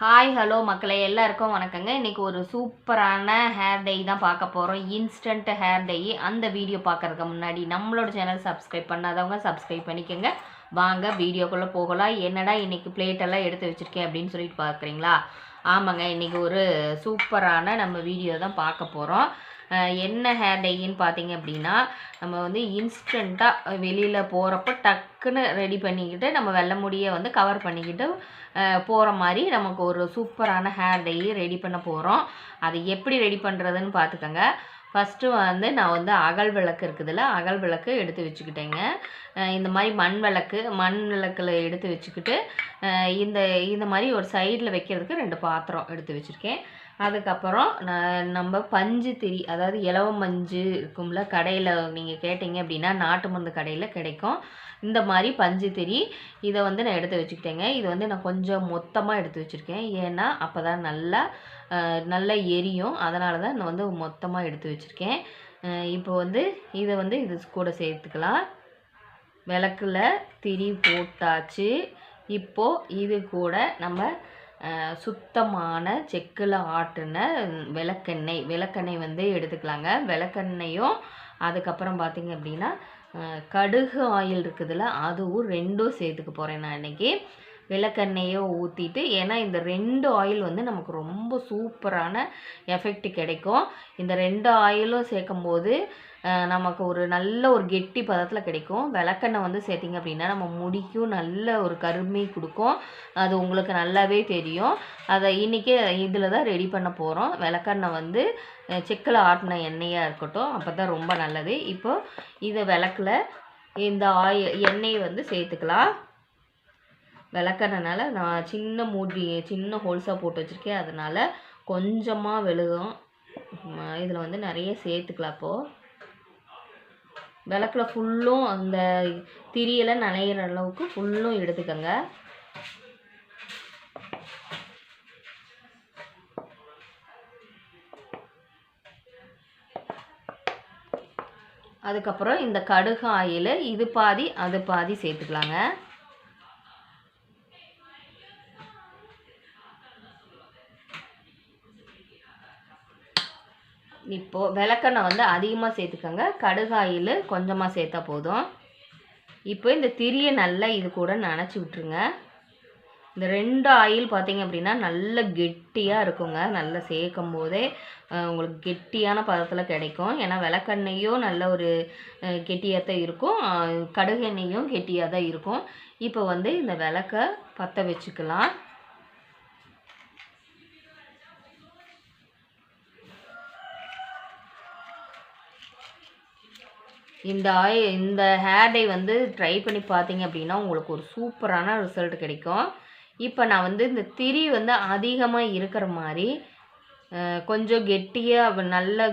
Hi hello மக்களே எல்லாருக்கும் வணக்கங்க. இன்றைக்கி ஒரு சூப்பரான ஹேர் டை தான் பார்க்க போகிறோம் இன்ஸ்டன்ட் ஹேர் டை அந்த வீடியோ பார்க்குறதுக்கு முன்னாடி நம்மளோட சேனல் சப்ஸ்கிரைப் பண்ணாதவங்க சப்ஸ்கிரைப் பண்ணிக்கோங்க. வாங்க வீடியோக்குள்ளே போகலாம். என்னடா இன்றைக்கி பிளேட்டெல்லாம் எடுத்து வச்சுருக்கேன் அப்படின்னு சொல்லிட்டு பார்க்குறீங்களா? ஆமாங்க இன்றைக்கி ஒரு சூப்பரான நம்ம வீடியோ தான் பார்க்க போகிறோம் என்ன ஹேர் டையின்னு பார்த்தீங்க அப்படின்னா நம்ம வந்து இன்ஸ்டண்ட்டாக வெளியில் போகிறப்ப டக்குன்னு ரெடி பண்ணிக்கிட்டு நம்ம வெள்ளை முடியை வந்து கவர் பண்ணிக்கிட்டு போகிற மாதிரி நமக்கு ஒரு சூப்பரான ஹேர் டை ரெடி பண்ண போகிறோம் அது எப்படி ரெடி பண்ணுறதுன்னு பார்த்துக்கோங்க ஃபஸ்ட்டு வந்து நான் வந்து அகல் விளக்கு இருக்குதுல்ல அகல் விளக்கு எடுத்து வச்சுக்கிட்டேங்க. இந்த மாதிரி மண் விளக்கு மண் விளக்கில் எடுத்து வச்சுக்கிட்டு இந்த இந்த மாதிரி ஒரு சைடில் வைக்கிறதுக்கு ரெண்டு பாத்திரம் எடுத்து வச்சுருக்கேன். அதுக்கப்புறம் நான் நம்ம பஞ்சு திரி அதாவது இலவ மஞ்சு இருக்கும்ல கடையில் நீங்கள் கேட்டிங்க அப்படின்னா நாட்டு மருந்து கடையில் கிடைக்கும். இந்த மாதிரி பஞ்சு திரி இதை வந்து நான் எடுத்து வச்சுக்கிட்டேங்க. இது வந்து நான் கொஞ்சம் மொத்தமாக எடுத்து வச்சுருக்கேன். ஏன்னா அப்போ தான் நல்லா நல்லா எரியும். அதனால தான் நான் வந்து மொத்தமாக எடுத்து வச்சுருக்கேன். இப்போ வந்து இதை வந்து இது கூட சேர்த்துக்கலாம். விளக்குல திரி போட்டாச்சு. இப்போது இது கூட நம்ம சுத்தமான செக்கில் ஆட்டின விளக்கெண்ணெய் விளக்கெண்ணெய் வந்து எடுத்துக்கலாங்க. விளக்கெண்ணெயும் அதுக்கப்புறம் பார்த்திங்க அப்படின்னா கடுகு ஆயில் இருக்குதுல்ல அதுவும் ரெண்டும் சேர்த்துக்க போகிறேன் நான் இன்றைக்கி விளக்கெண்ணெயோ ஊற்றிட்டு ஏன்னா இந்த ரெண்டு ஆயில் வந்து நமக்கு ரொம்ப சூப்பரான எஃபெக்ட் கிடைக்கும். இந்த ரெண்டு ஆயிலும் சேர்க்கும் போது நமக்கு ஒரு நல்ல ஒரு கெட்டி பதத்தில் கிடைக்கும். விளக்கெண்ணெய் வந்து சேர்த்திங்க அப்படின்னா நம்ம முடிக்கும். நல்ல ஒரு கருமை கொடுக்கும். அது உங்களுக்கு நல்லாவே தெரியும். அதை இன்றைக்கி இதில் தான் ரெடி பண்ண போகிறோம் விளக்கெண்ணெய் வந்து செக்கில் ஆட்டின எண்ணெயாக இருக்கட்டும். அப்போ தான் ரொம்ப நல்லது. இப்போ இதை விளக்கில் இந்த ஆயில் எண்ணெயை வந்து சேர்த்துக்கலாம். விளக்கறனால நான் சின்ன மூடி சின்ன ஹோல்ஸாக போட்டு வச்சுருக்கேன். அதனால் கொஞ்சமாக விழுகும் இதில் வந்து நிறைய சேர்த்துக்கலாம் அப்போது விளக்குல ஃபுல்லும் அந்த திரியெல்லாம் நனையிற அளவுக்கு ஃபுல்லும் எடுத்துக்கோங்க. அதுக்கப்புறம் இந்த கடுகு ஆயில் இது பாதி அது பாதி சேர்த்துக்கலாங்க. இப்போது விளக்கெண்ணெய் வந்து அதிகமாக சேர்த்துக்கோங்க. கடுகாயில் கொஞ்சமாக சேர்த்தா போதும். இப்போ இந்த திரியை நல்லா இது கூட நனைச்சி விட்ருங்க இந்த ரெண்டு ஆயில் பார்த்தீங்க அப்படின்னா நல்ல கெட்டியாக இருக்குங்க. நல்லா சேர்க்கும் போதே உங்களுக்கு கெட்டியான பதத்தில் கிடைக்கும். ஏன்னா விளக்கெண்ணெயும் நல்ல ஒரு கெட்டியாக தான் இருக்கும். கடுகு எண்ணெயும் கெட்டியாக தான் இருக்கும். இப்போ வந்து இந்த விளக்க பற்ற வச்சுக்கலாம். இந்த ஆயில் இந்த ஹேர் டை வந்து ட்ரை பண்ணி பார்த்தீங்க அப்படின்னா உங்களுக்கு ஒரு சூப்பரான ரிசல்ட் கிடைக்கும். இப்போ நான் வந்து இந்த திரி வந்து அதிகமாக இருக்கிற மாதிரி கொஞ்சம் கெட்டியாக நல்ல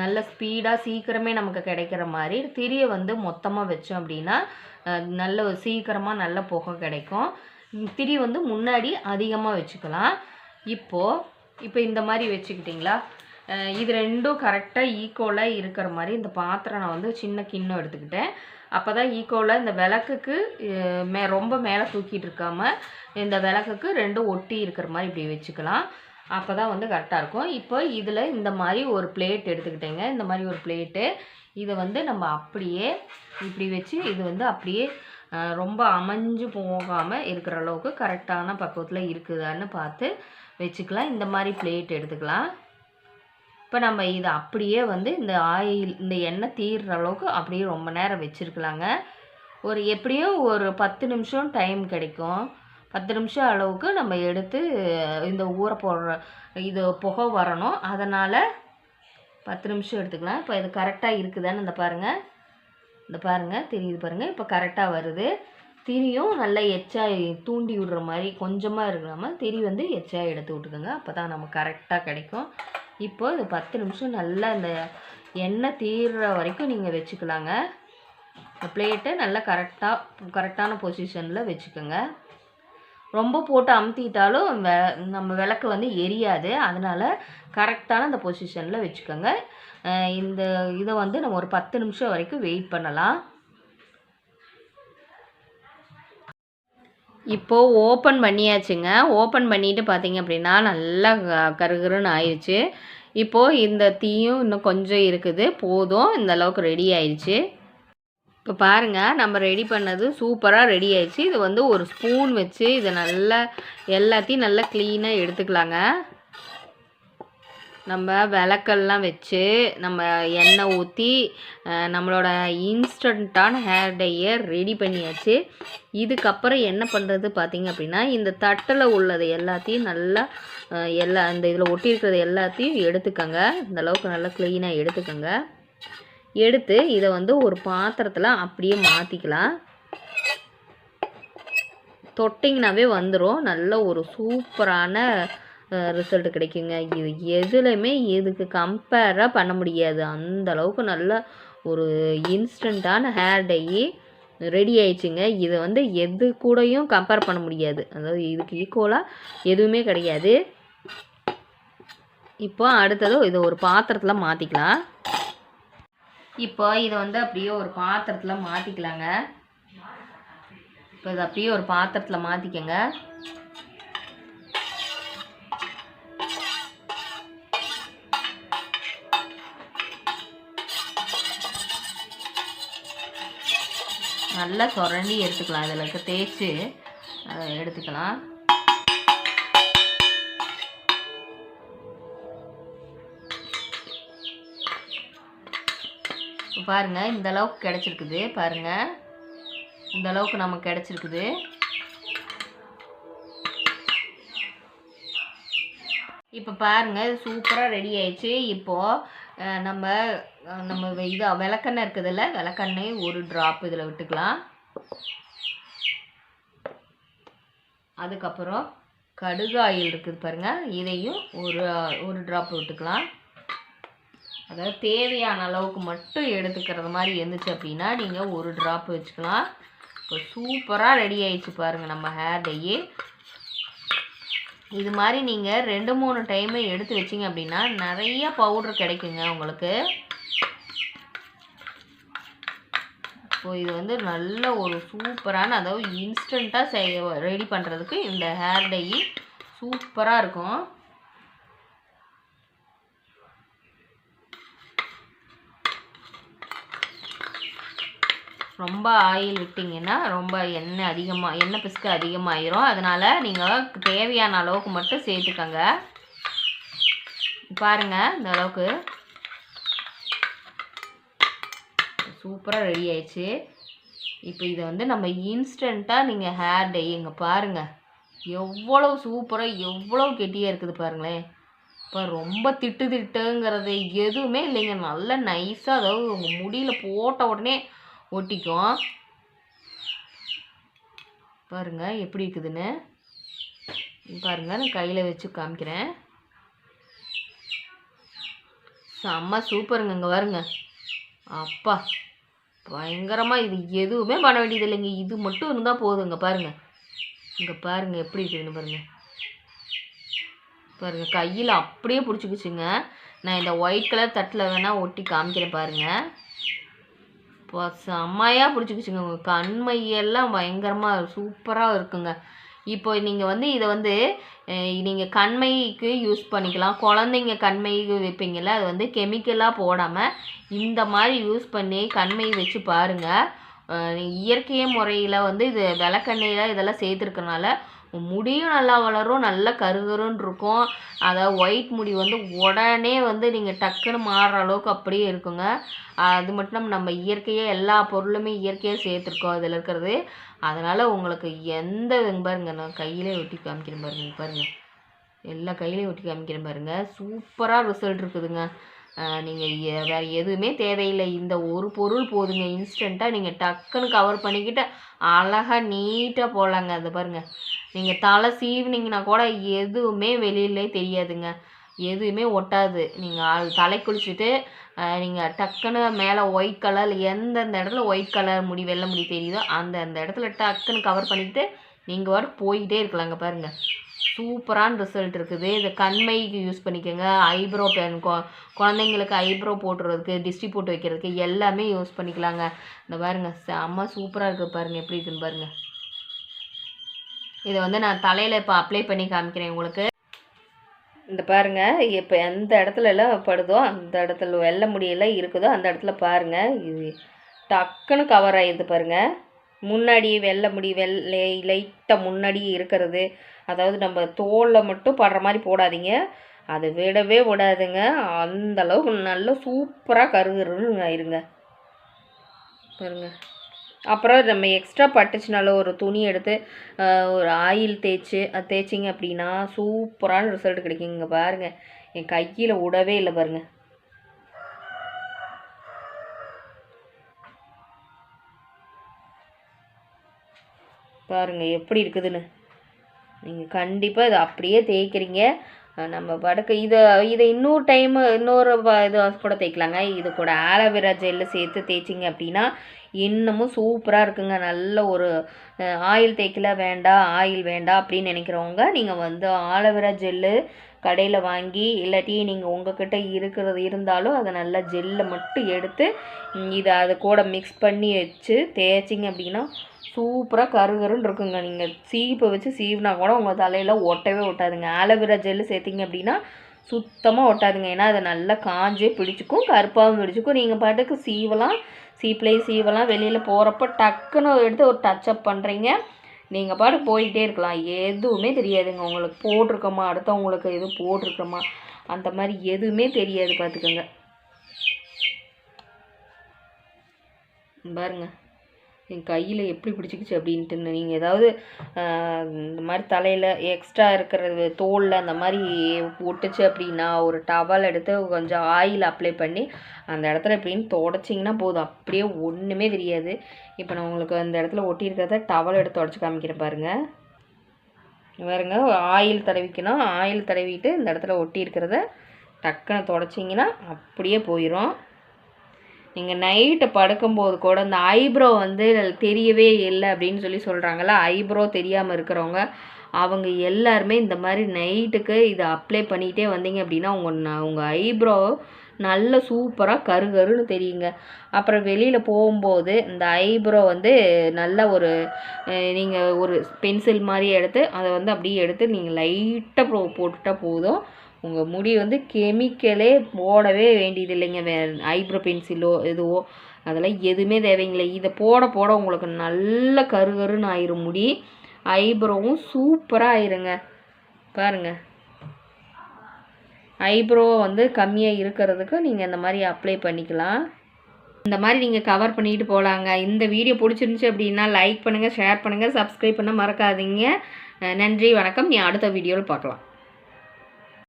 நல்ல ஸ்பீடாக சீக்கிரமே நமக்கு கிடைக்கிற மாதிரி திரியை வந்து மொத்தமாக வச்சோம் அப்படின்னா நல்ல ஒரு சீக்கிரமாக நல்ல புகை கிடைக்கும். திரி வந்து முன்னாடி அதிகமாக வச்சுக்கலாம். இப்போது இப்போ இந்த மாதிரி வச்சுக்கிட்டிங்களா? இது ரெண்டும் கரெக்டாக ஈக்குவலாக இருக்கிற மாதிரி இந்த பாத்திரம் நான் வந்து சின்ன கிண்ணம் எடுத்துக்கிட்டேன். அப்போ தான் ஈக்குவலாக இந்த விளக்குக்கு மே ரொம்ப மேலே தூக்கிட்டு இருக்காமல் இந்த விளக்குக்கு ரெண்டும் ஒட்டி இருக்கிற மாதிரி இப்படி வச்சுக்கலாம். அப்போ தான் வந்து கரெக்டாக இருக்கும். இப்போ இதில் இந்த மாதிரி ஒரு பிளேட் எடுத்துக்கிட்டேங்க. இந்த மாதிரி ஒரு பிளேட்டு இதை வந்து நம்ம அப்படியே இப்படி வச்சு இது வந்து அப்படியே ரொம்ப அமைஞ்சு போகாமல் இருக்கிற அளவுக்கு கரெக்டான பக்குவத்தில் இருக்குதான்னு பார்த்து வச்சுக்கலாம். இந்த மாதிரி பிளேட் எடுத்துக்கலாம். இப்போ நம்ம இதை அப்படியே வந்து இந்த ஆயில் இந்த எண்ணெய் தீர்ற அளவுக்கு அப்படியே ரொம்ப நேரம் வச்சுருக்கலாங்க. ஒரு எப்படியும் ஒரு பத்து நிமிஷம் டைம் கிடைக்கும். பத்து நிமிஷம் அளவுக்கு நம்ம எடுத்து இந்த ஊற போடுற இது புகை வரணும். அதனால் பத்து நிமிஷம் எடுத்துக்கலாம். இப்போ இது கரெக்டாக இருக்குதான்னு இந்த பாருங்கள் இந்த பாருங்கள் தெரியுது பாருங்கள் இப்போ கரெக்டாக வருது. திரியும் நல்லா எச்சா தூண்டி விடுற மாதிரி கொஞ்சமாக இருக்கிறாம திரி வந்து எச்சா எடுத்து விட்டுக்கோங்க. அப்போ தான் நம்ம கரெக்டாக கிடைக்கும். இப்போ இது பத்து நிமிஷம் நல்லா இந்த எண்ணெய் தீர்ற வரைக்கும் நீங்கள் வச்சுக்கலாங்க. பிளேட்டை நல்லா கரெக்டாக கரெக்டான பொசிஷனில் வச்சுக்கோங்க. ரொம்ப போட்டு அமுத்திட்டாலும் வெ நம்ம விளக்கு வந்து எரியாது. அதனால் கரெக்டான அந்த பொசிஷனில் வச்சுக்கோங்க. இந்த இதை வந்து நம்ம ஒரு பத்து நிமிஷம் வரைக்கும் வெயிட் பண்ணலாம். இப்போது ஓப்பன் பண்ணியாச்சுங்க. ஓப்பன் பண்ணிட்டு பார்த்தீங்க அப்படின்னா நல்லா க- கருகருன்னு ஆயிடுச்சு இப்போது இந்த தீயும் இன்னும் கொஞ்சம் இருக்குது. போதும். இந்த அளவுக்கு ரெடி ஆயிடுச்சு இப்போ பாருங்கள் நம்ம ரெடி பண்ணது சூப்பராக ரெடி ஆயிடுச்சு இது வந்து ஒரு ஸ்பூன் வச்சு இதை நல்லா எல்லாத்தையும் நல்லா க்ளீனாக எடுத்துக்கலாங்க. நம்ம விளக்கெல்லாம் வச்சு நம்ம எண்ணெய் ஊற்றி நம்மளோட இன்ஸ்டண்ட்டான ஹேர் டையை ரெடி பண்ணியாச்சு. இதுக்கப்புறம் என்ன பண்ணுறது பார்த்திங்க அப்படின்னா இந்த தட்டில் உள்ளது எல்லாத்தையும் நல்லா எல்லா இந்த இதில் ஒட்டியிருக்கிறது எல்லாத்தையும் எடுத்துக்கோங்க. இந்த அளவுக்கு நல்லா க்ளீனாக எடுத்துக்கோங்க. எடுத்து இதை வந்து ஒரு பாத்திரத்தில் அப்படியே மாற்றிக்கலாம் தொட்டிங்கனாவே வந்துடும் நல்ல ஒரு சூப்பரான ரிசல்ட் கிடைக்குங்க. இது எதுலையுமே இதுக்கு கம்பேராக பண்ண முடியாது. அந்த அளவுக்கு நல்ல ஒரு இன்ஸ்டண்ட்டான ஹேர் டை ரெடி ஆயிடுச்சுங்க. இதை வந்து எது கூடயும் கம்பேர் பண்ண முடியாது. அதாவது இதுக்கு ஈக்குவலாக எதுவுமே கிடையாது. இப்போ அடுத்தது இதை ஒரு பாத்திரத்தில் மாற்றிக்கலாம் இப்போ இதை வந்து அப்படியே ஒரு பாத்திரத்தில் மாற்றிக்கலாங்க இப்போ இதை அப்படியே ஒரு பாத்திரத்தில் மாற்றிக்கங்க நல்லா சுரண்டி எடுத்துக்கலாம். இதில் இருக்க தேய்ச்சி அதை எடுத்துக்கலாம். பாருங்கள் பாருங்க இந்த அளவுக்கு கிடச்சிருக்குது. பாருங்க. இந்த அளவுக்கு நமக்கு கிடச்சிருக்குது. இப்போ பாருங்க இது சூப்பராக ரெடி ஆயிடுச்சு. இப்போது நம்ம நம்ம இது விளக்கெண்ணெய் இருக்குதுல்ல விளக்கெண்ணெய் ஒரு ட்ராப் இதில் விட்டுக்கலாம். அதுக்கப்புறம் கடுகு ஆயில் இருக்குது பாருங்க இதையும் ஒரு ஒரு ட்ராப் விட்டுக்கலாம். அதாவது தேவையான அளவுக்கு மட்டும் எடுத்துக்கிறது மாதிரி இருந்துச்சு அப்படின்னா நீங்கள் ஒரு ட்ராப் வச்சுக்கலாம். இப்போ சூப்பராக ரெடி ஆயிடுச்சு பாருங்கள் நம்ம ஹேர் டையே இது மாதிரி நீங்கள் ரெண்டு மூணு டைமு எடுத்து வச்சிங்க அப்படின்னா நிறைய பவுடர் கிடைக்குங்க உங்களுக்கு. ஸோ இது வந்து நல்ல ஒரு சூப்பரான அதாவது இன்ஸ்டண்ட்டாக செய்ய ரெடி பண்ணுறதுக்கு இந்த ஹேர் டை சூப்பராக இருக்கும். ரொம்ப ஆயில் விட்டிங்கன்னா ரொம்ப எண்ணெய் அதிகமாக எண்ணெய் பிசுக்கு அதிகமாகிரும் அதனால் நீங்கள் தேவையான அளவுக்கு மட்டும் சேர்த்துக்கோங்க. பாருங்க இந்த அளவுக்கு. சூப்பராக ரெடி ஆயிடுச்சு. இப்போ இதை வந்து நம்ம இன்ஸ்டண்ட்டாக நீங்கள் ஹேர் டை இங்கே பாருங்கள் எவ்வளோ சூப்பராக எவ்வளோ கெட்டியாக இருக்குது பாருங்களேன். இப்போ ரொம்ப திட்டு திட்டுங்கிறது எதுவுமே இல்லைங்க. நல்லா நைஸாக அதாவது உங்கள் முடியில் போட்ட உடனே ஒட்டிக்கும் பாருங்கள் எப்படி இருக்குதுன்னு. பாருங்கள் நான் கையில் வச்சு காமிக்கிறேன். செம்ம சூப்பருங்க இங்கே பாருங்க. அப்பா பயங்கரமாக இது எதுவுமே பண்ண வேண்டியது இல்லைங்க. இது மட்டும் இருந்தால் போதுங்க பாருங்கள் இங்கே பாருங்கள் எப்படி இருக்குதுன்னு பாருங்கள் பாருங்கள் கையில் அப்படியே பிடிச்சிக்கிச்சுங்க நான் இந்த ஒயிட் கலர் தட்டில் வேணால் ஒட்டி காமிக்கிறேன் பாருங்கள் இப்போ செம்மையாக பிடிச்சிக்கிச்சுங்க. உங்கள் கண்மையெல்லாம் பயங்கரமாக சூப்பராக இருக்குங்க. இப்போ நீங்கள் வந்து இதை வந்து நீங்கள் கண்மைக்கு யூஸ் பண்ணிக்கலாம். குழந்தைங்க கண்மைக்கு வைப்பீங்கள்ல அது வந்து கெமிக்கலாக போடாமல் இந்த மாதிரி யூஸ் பண்ணி கண்மை வச்சு பாருங்கள் இயற்கை முறையில் வந்து இது விளக்கெண்ணெயில் இதெல்லாம் சேர்த்துருக்கனால முடியும் நல்லா வளரும் நல்லா கருகருன்னு இருக்கும். அதாவது ஒயிட் முடி வந்து உடனே வந்து நீங்கள் டக்குன்னு மாறுற அளவுக்கு அப்படியே இருக்குங்க. அது மட்டும் இல்லாமல் நம்ம இயற்கையாக எல்லா பொருளுமே இயற்கையாக சேர்த்துருக்கோம் அதில் இருக்கிறது. அதனால் உங்களுக்கு எந்த பாருங்க நான் கையிலே ஒட்டி காமிக்கிறேன் பாருங்க பாருங்கள் எல்லா கையிலையும் ஒட்டி காமிக்கிறேன் பாருங்கள் சூப்பராக ரிசல்ட் இருக்குதுங்க. நீங்கள் வேறு எதுவுமே தேவையில்லை. இந்த ஒரு பொருள் போதுங்க. இன்ஸ்டண்ட்டாக நீங்கள் டக்குன்னு கவர் பண்ணிக்கிட்டு அழகாக நீட்டாக போடலாங்க. அது பாருங்க. நீங்கள் தலை சீவினிங்கன்னா கூட எதுவுமே வெளியிலே தெரியாதுங்க. எதுவுமே ஒட்டாது. நீங்கள் தலை குளிச்சுட்டு நீங்கள் டக்குன்னு மேலே ஒயிட் கலர் எந்தெந்த இடத்துல ஒயிட் கலர் முடி வெள்ளை முடி தெரியுதோ அந்த அந்த இடத்துல டக்குன்னு கவர் பண்ணிவிட்டு நீங்கள் வர போய்கிட்டே இருக்கலாங்க பாருங்கள் சூப்பரான ரிசல்ட் இருக்குது. இது கண்மைக்கு யூஸ் பண்ணிக்கோங்க. ஐப்ரோ பென் கொ குழந்தைங்களுக்கு ஐப்ரோ போட்டுறதுக்கு டிஸ்டி போட்டு வைக்கிறதுக்கு எல்லாமே யூஸ் பண்ணிக்கலாங்க. இந்த பாருங்க செம்ம சூப்பராக இருக்குது பாருங்கள் எப்படி இருக்குன்னு பாருங்கள் இதை வந்து நான் தலையில் இப்போ அப்ளை பண்ணி காமிக்கிறேன் உங்களுக்கு. இந்த பாருங்க இப்போ எந்த இடத்துல எல்லாம் படுதோ அந்த இடத்துல வெள்ளை முடியெல்லாம் இருக்குதோ அந்த இடத்துல பாருங்கள் இது டக்குன்னு கவர் ஆகிடுது பாருங்கள் முன்னாடி வெள்ளை முடி வெள்ளை லைட்டாக முன்னாடி இருக்கிறது. அதாவது நம்ம தோலில் மட்டும் படுற மாதிரி போடாதீங்க. அது விடவே விடாதுங்க. அந்தளவுக்கு நல்லா சூப்பராக கருகருன்னு ஆயிருங்க. பாருங்க. அப்புறம் நம்ம எக்ஸ்ட்ரா பட்டுச்சுனாலும் ஒரு துணி எடுத்து ஒரு ஆயில் தேய்ச்சி அது தேய்ச்சிங்க அப்படின்னா சூப்பரான ரிசல்ட் கிடைக்குங்க பாருங்கள் என் கையில் விடவே இல்லை பாருங்கள் பாருங்கள் எப்படி இருக்குதுன்னு. நீங்கள் கண்டிப்பாக இதை அப்படியே தேய்க்கிறீங்க. நம்ம படுக்க இதை இதை இன்னொரு டைமு இன்னொரு இது கூட தேய்க்கலாங்க. இது கூட ஆலோவேரா ஜெல்லு சேர்த்து தேய்ச்சிங்க அப்படின்னா இன்னமும் சூப்பராக இருக்குங்க. நல்ல ஒரு ஆயில் தேய்க்கல வேண்டாம் ஆயில் வேண்டாம் அப்படின்னு நினைக்கிறவங்க நீங்கள் வந்து ஆலோவேரா ஜெல்லு கடையில் வாங்கி இல்லாட்டி நீங்கள் உங்ககிட்ட இருக்கிறது இருந்தாலும் அதை நல்லா ஜெல்லை மட்டும் எடுத்து இதை அது கூட மிக்ஸ் பண்ணி வச்சு தேய்ச்சிங்க அப்படின்னா சூப்பராக கருகருன்னு இருக்குங்க. நீங்கள் சீப்பை வச்சு சீவினா கூட உங்கள் தலையில் ஒட்டவே ஒட்டாதுங்க. ஆலோவேரா ஜெல்லு சேர்த்திங்க அப்படின்னா சுத்தமாக ஒட்டாதுங்க. ஏன்னா அது நல்லா காஞ்சே பிடிச்சிக்கும் கருப்பாகவும் பிடிச்சிக்கும். நீங்கள் பாட்டுக்கு சீவலாம் சீப்லேயும் சீவலாம். வெளியில் போகிறப்ப டக்குன்னு எடுத்து ஒரு டச்சப் பண்ணுறீங்க நீங்கள் பாட்டு போயிட்டே இருக்கலாம். எதுவுமே தெரியாதுங்க. உங்களுக்கு போட்டிருக்கோமா? அடுத்தவங்களுக்கு எதுவும் போட்டிருக்கோமா? அந்த மாதிரி எதுவுமே தெரியாது பார்த்துக்கோங்க பாருங்க. என் கையில் எப்படி பிடிச்சிக்கிச்சு அப்படின்ட்டு நீங்கள் ஏதாவது இந்த மாதிரி தலையில் எக்ஸ்ட்ரா இருக்கிறது தோலில் அந்த மாதிரி ஒட்டுச்சு அப்படின்னா ஒரு டவல் எடுத்து கொஞ்சம் ஆயில் அப்ளை பண்ணி அந்த இடத்துல எப்படின்னு தொடச்சிங்கன்னா போதும். அப்படியே ஒன்றுமே தெரியாது. இப்போ நான் உங்களுக்கு அந்த இடத்துல ஒட்டியிருக்கிறத டவல் எடுத்து தொடச்சி காமிக்கிறேன் பாருங்கள் பாருங்க ஆயில் தடவிக்கணும். ஆயில் தடவிட்டு இந்த இடத்துல ஒட்டி இருக்கிறத டக்குன்னு தொடச்சிங்கன்னா அப்படியே போயிடும் நீங்கள் நைட்டு படுக்கும்போது கூட இந்த ஐப்ரோ வந்து தெரியவே இல்லை அப்படின்னு சொல்லி சொல்கிறாங்கல்ல ஐப்ரோ தெரியாமல் இருக்கிறவங்க அவங்க எல்லாருமே இந்த மாதிரி நைட்டுக்கு இதை அப்ளை பண்ணிகிட்டே வந்தீங்க அப்படின்னா உங்கள் உங்கள் ஐப்ரோ நல்ல சூப்பராக கருகருன்னு தெரியுங்க. அப்புறம் வெளியில் போகும்போது இந்த ஐப்ரோ வந்து நல்ல ஒரு நீங்கள் ஒரு பென்சில் மாதிரி எடுத்து அதை வந்து அப்படியே எடுத்து நீங்கள் லைட்டாக போ போட்டுட்டா போதும். உங்கள் முடி வந்து கெமிக்கலே போடவே வேண்டியது இல்லைங்க வே ஐப்ரோ பென்சிலோ எதுவோ அதெல்லாம் எதுவுமே தேவையில்லை. இதை போட போட உங்களுக்கு நல்ல கருகருன்னு ஆயிரும் முடி. ஐப்ரோவும் சூப்பராக ஆயிருங்க. பாருங்க. ஐப்ரோ வந்து கம்மியாக இருக்கிறதுக்கு நீங்கள் இந்த மாதிரி அப்ளை பண்ணிக்கலாம். இந்த மாதிரி நீங்கள் கவர் பண்ணிட்டு போகலாங்க இந்த வீடியோ பிடிச்சிருந்துச்சி அப்படின்னா லைக் பண்ணுங்கள் ஷேர் பண்ணுங்கள் சப்ஸ்கிரைப் பண்ண மறக்காதீங்க. நன்றி வணக்கம். நீ அடுத்த வீடியோவில் பார்க்கலாம்.